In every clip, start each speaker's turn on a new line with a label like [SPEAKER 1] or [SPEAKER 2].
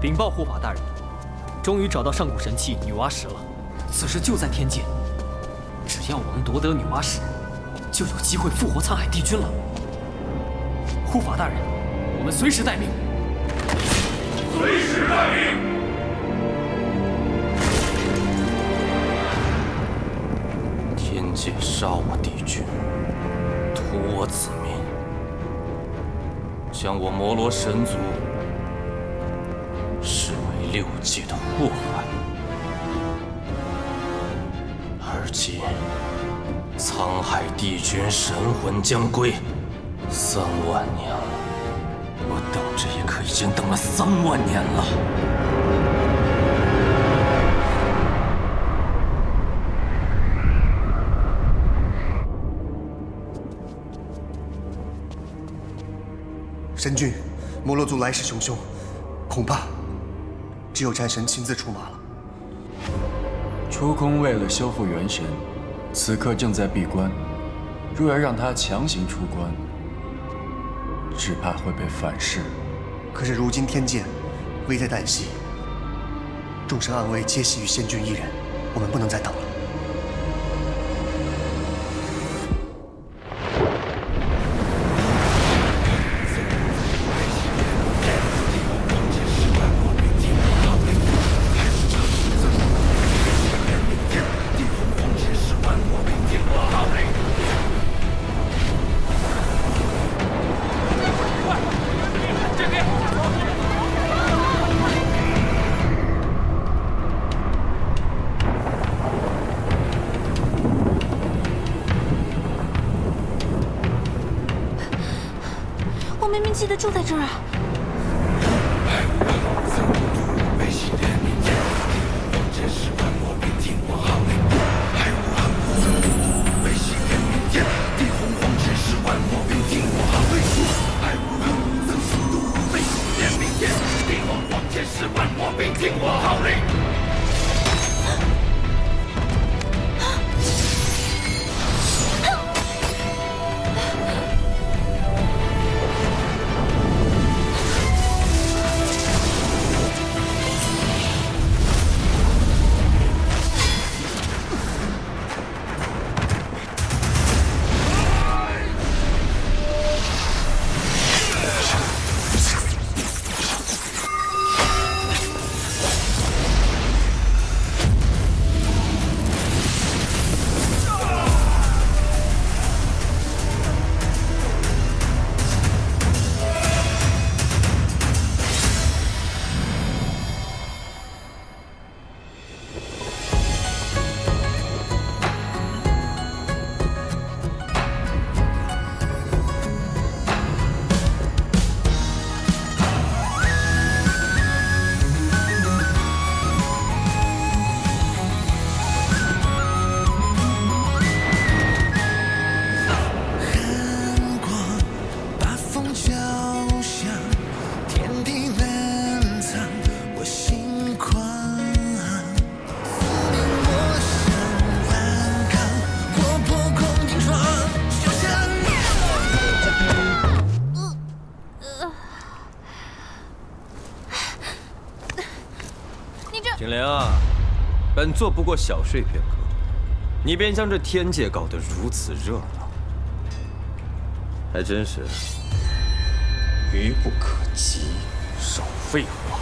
[SPEAKER 1] 禀报护法大人，终于找到上古神器女娲石了，此时就在天界。只要我们夺得女娲石，就有机会复活沧海帝君了。护法大人，我们随时待命。
[SPEAKER 2] 随时待命。
[SPEAKER 3] 天界杀我帝君，屠我子民，将我摩罗神族六界的祸害。而今沧海帝君神魂将归，三万年，我等这一刻已经等了三万年了。
[SPEAKER 4] 神君，摩洛族来势汹汹，恐怕只有战神亲自出马了。
[SPEAKER 5] 出空为了修复元神，此刻正在闭关。若要让他强行出关，只怕会被反噬。
[SPEAKER 4] 可是如今天界危在旦夕，众生安危皆系于仙君一人，我们不能再等了。
[SPEAKER 6] 记得就在这儿啊！你这
[SPEAKER 7] 景莲啊，本座不过小睡片刻，你便将这天界搞得如此热闹，还真是愚不可及。少废话！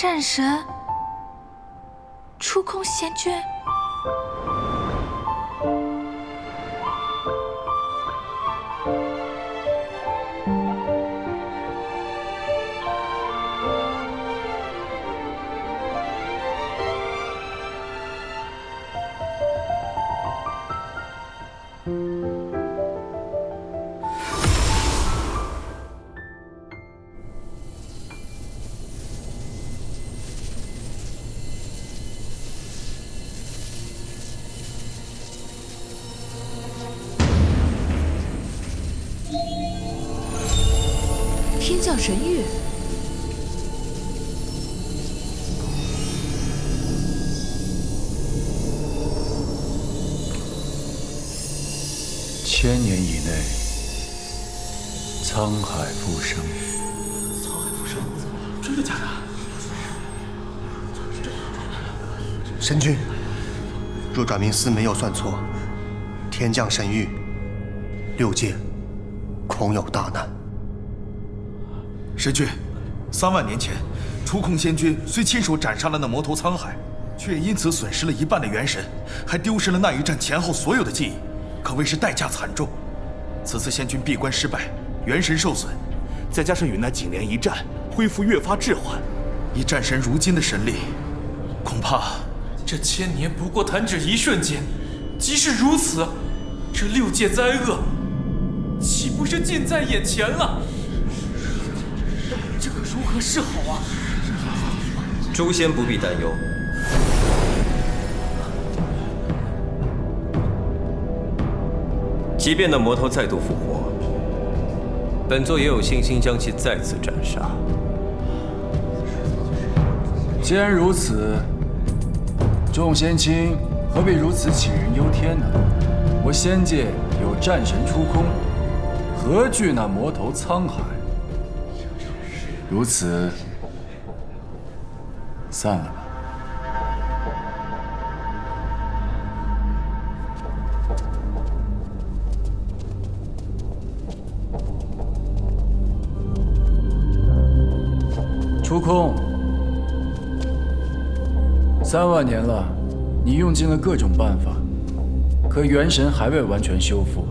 [SPEAKER 6] 战神出空贤君？
[SPEAKER 8] 天降神谕，
[SPEAKER 5] 千年以内，沧海复生。
[SPEAKER 4] 真的假的神君，若转明司没有算错，天降神谕，六界恐有大难。
[SPEAKER 9] 神君，三万年前，出空仙君虽亲手斩杀了那魔头沧海，却也因此损失了一半的元神，还丢失了那一战前后所有的记忆，可谓是代价惨重。此次仙君闭关失败，元神受损，再加上与那景莲一战，恢复越发滞缓，以战神如今的神力，恐怕
[SPEAKER 10] 这千年不过弹指一瞬间，即使如此，这六界灾厄岂不是近在眼前了？何是好啊？
[SPEAKER 7] 诛仙不必担忧，即便那魔头再度复活，本座也有信心将其再次斩杀。
[SPEAKER 5] 既然如此，众仙卿何必如此杞人忧天呢？我仙界有战神出空，何惧那魔头沧海？如此，散了吧。出空，三万年了，你用尽了各种办法，可元神还未完全修复。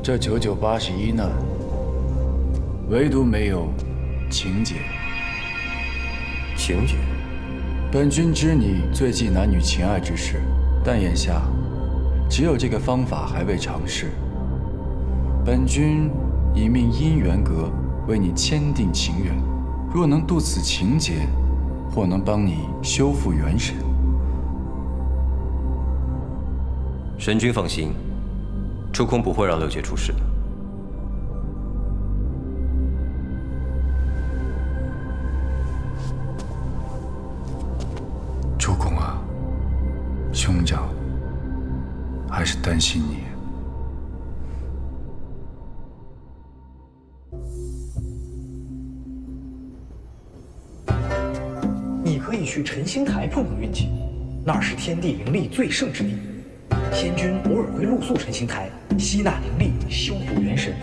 [SPEAKER 5] 这九九八十一难，唯独没有情劫。
[SPEAKER 7] 情劫？
[SPEAKER 5] 本君知你最忌男女情爱之事，但眼下只有这个方法还未尝试。本君已命姻缘阁为你签订情缘，若能渡此情劫，或能帮你修复元神。
[SPEAKER 7] 神君放心，出空不会让六界出事的。
[SPEAKER 5] 兄长还是担心你。
[SPEAKER 11] 你可以去晨星台碰碰运气，那是天地灵力最盛之地。仙君偶尔会露宿晨星台，吸纳灵力，修补元神。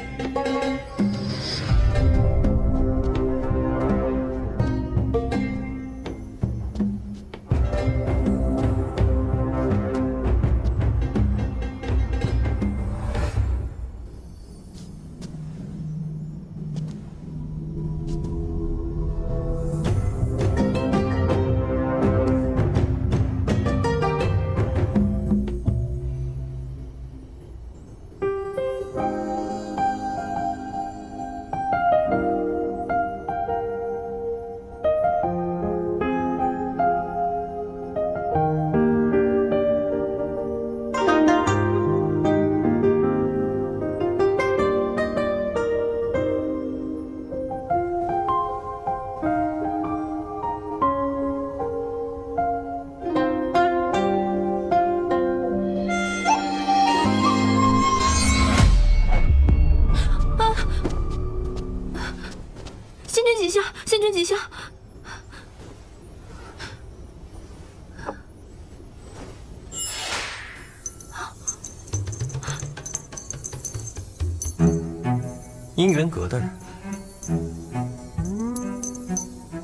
[SPEAKER 7] 姻缘阁的人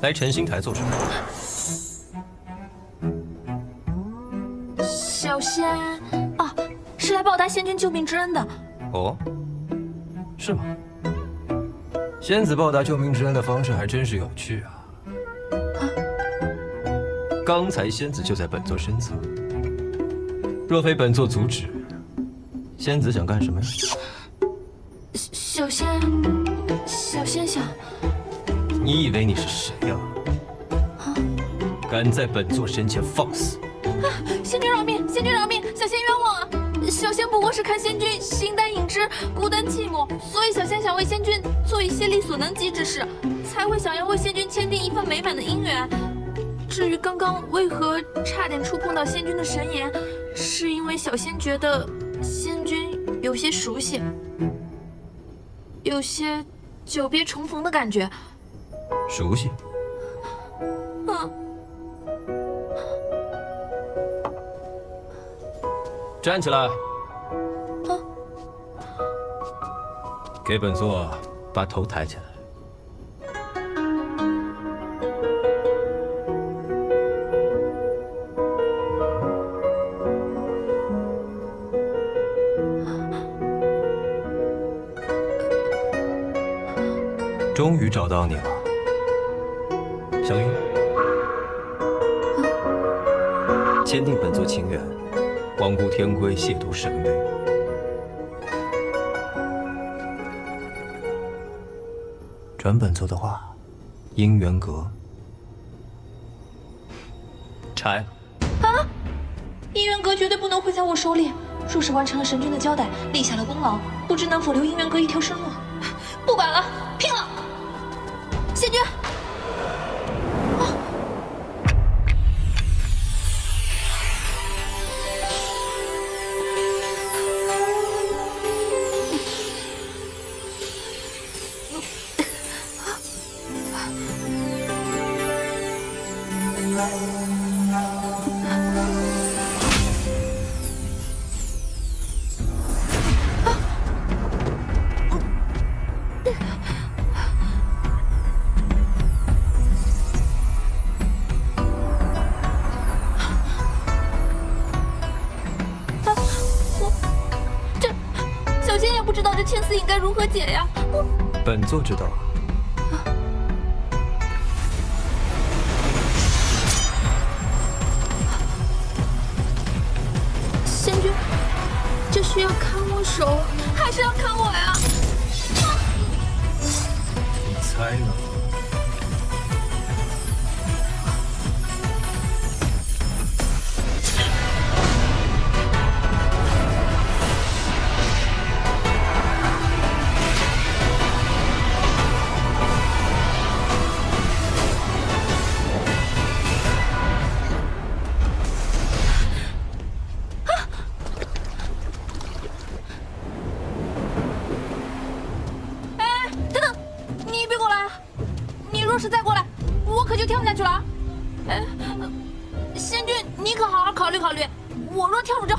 [SPEAKER 7] 来晨星台做什么？
[SPEAKER 6] 小仙啊，是来报答仙君救命之恩的。
[SPEAKER 7] 哦，是吗？仙子报答救命之恩的方式还真是有趣啊！刚才仙子就在本座身侧，若非本座阻止，仙子想干什么呀？以为你是谁呀？敢在本座身前放肆！
[SPEAKER 6] 啊仙君饶命！仙君饶命！小仙冤枉啊！小仙不过是看仙君形单影只、孤单寂寞，所以小仙想为仙君做一些力所能及之事，才会想要为仙君签订一份美满的姻缘。至于刚刚为何差点触碰到仙君的神颜，是因为小仙觉得仙君有些熟悉，有些久别重逢的感觉。
[SPEAKER 7] 熟悉？
[SPEAKER 6] 嗯。
[SPEAKER 7] 站起来！给本座把头抬起来。终于找到你了，签订本座情缘。罔顾天规，亵渎神威。转本座的话，姻缘阁拆了。
[SPEAKER 6] 啊！姻缘阁绝对不能毁在我手里。若是完成了神君的交代，立下了功劳，不知能否留姻缘阁一条生路。不管了，拼了！仙君。姐呀。
[SPEAKER 7] 我本座知道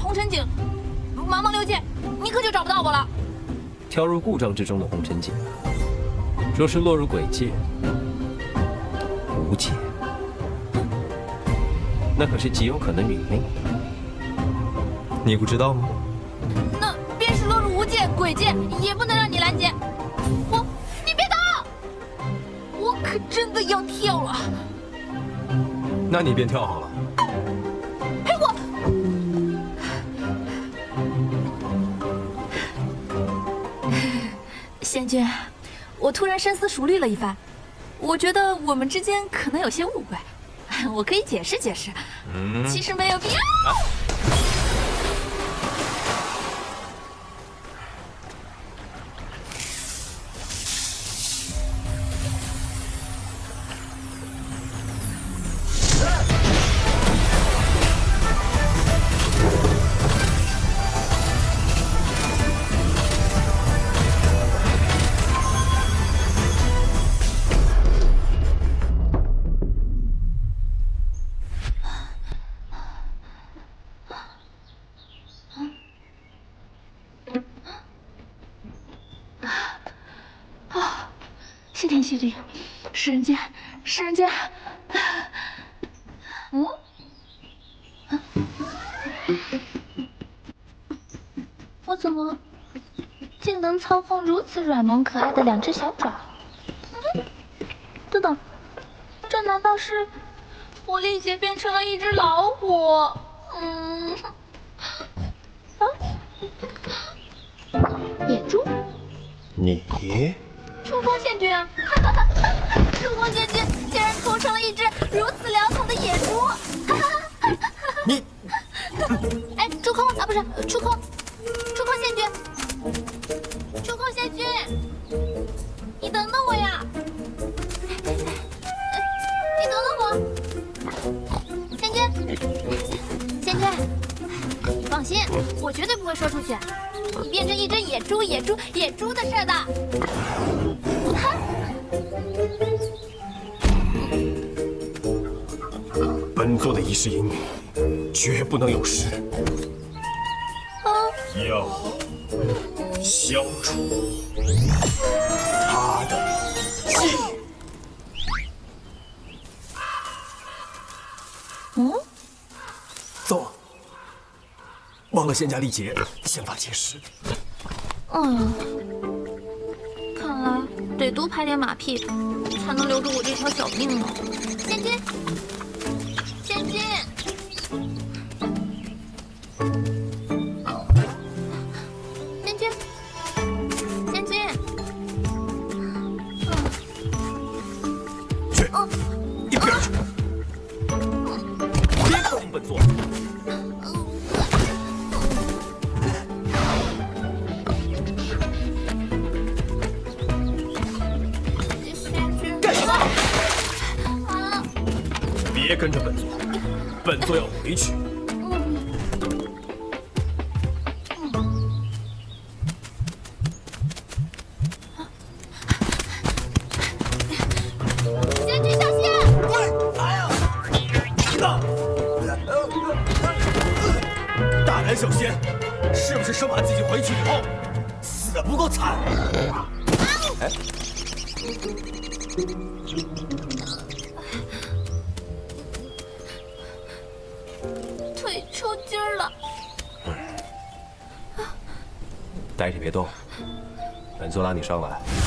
[SPEAKER 6] 红尘井，茫茫六界，你可就找不到我了。
[SPEAKER 7] 跳入故障之中的红尘井，若是落入鬼界、无界，那可是极有可能殒命。你不知道吗？
[SPEAKER 6] 那便是落入无界、鬼界，也不能让你拦截。我，你别动！我可真的要跳了。
[SPEAKER 7] 那你便跳好了。
[SPEAKER 6] 仙君，我突然深思熟虑了一番，我觉得我们之间可能有些误会，我可以解释解释。
[SPEAKER 7] 嗯，
[SPEAKER 6] 其实没有必要。暗系里，食人剑，食人剑。嗯？我怎么竟能操控如此软萌可爱的两只小爪？等等，这难道是狐狸姐变成了一只老虎？嗯？啊？野猪？
[SPEAKER 3] 你？
[SPEAKER 6] 触空仙君，哈哈哈！触空仙君竟然吐成了一只如此潦草的野猪，哈哈！
[SPEAKER 3] 你，
[SPEAKER 6] 哎，出空啊，不是出空，出空仙君，出空仙君，你等等我呀！你等等我，仙君，仙君，你放心，我绝对不会说出去。你变成一只野猪，野猪，野猪的事的。
[SPEAKER 3] 本座的一世英女，绝不能有失。要消除他的记忆。
[SPEAKER 6] 嗯？
[SPEAKER 3] 走。忘我仙家力竭，先发劫尸。
[SPEAKER 6] 嗯，看来得多拍点马屁，才能留住我这条小命呢。仙君，
[SPEAKER 3] 回去。
[SPEAKER 6] 仙君小心！
[SPEAKER 3] 哎呀！大胆小仙，是不是生怕自己回去以后死的不够惨？哎。
[SPEAKER 6] 抽筋了，
[SPEAKER 3] 待着别动，本座拉你上来。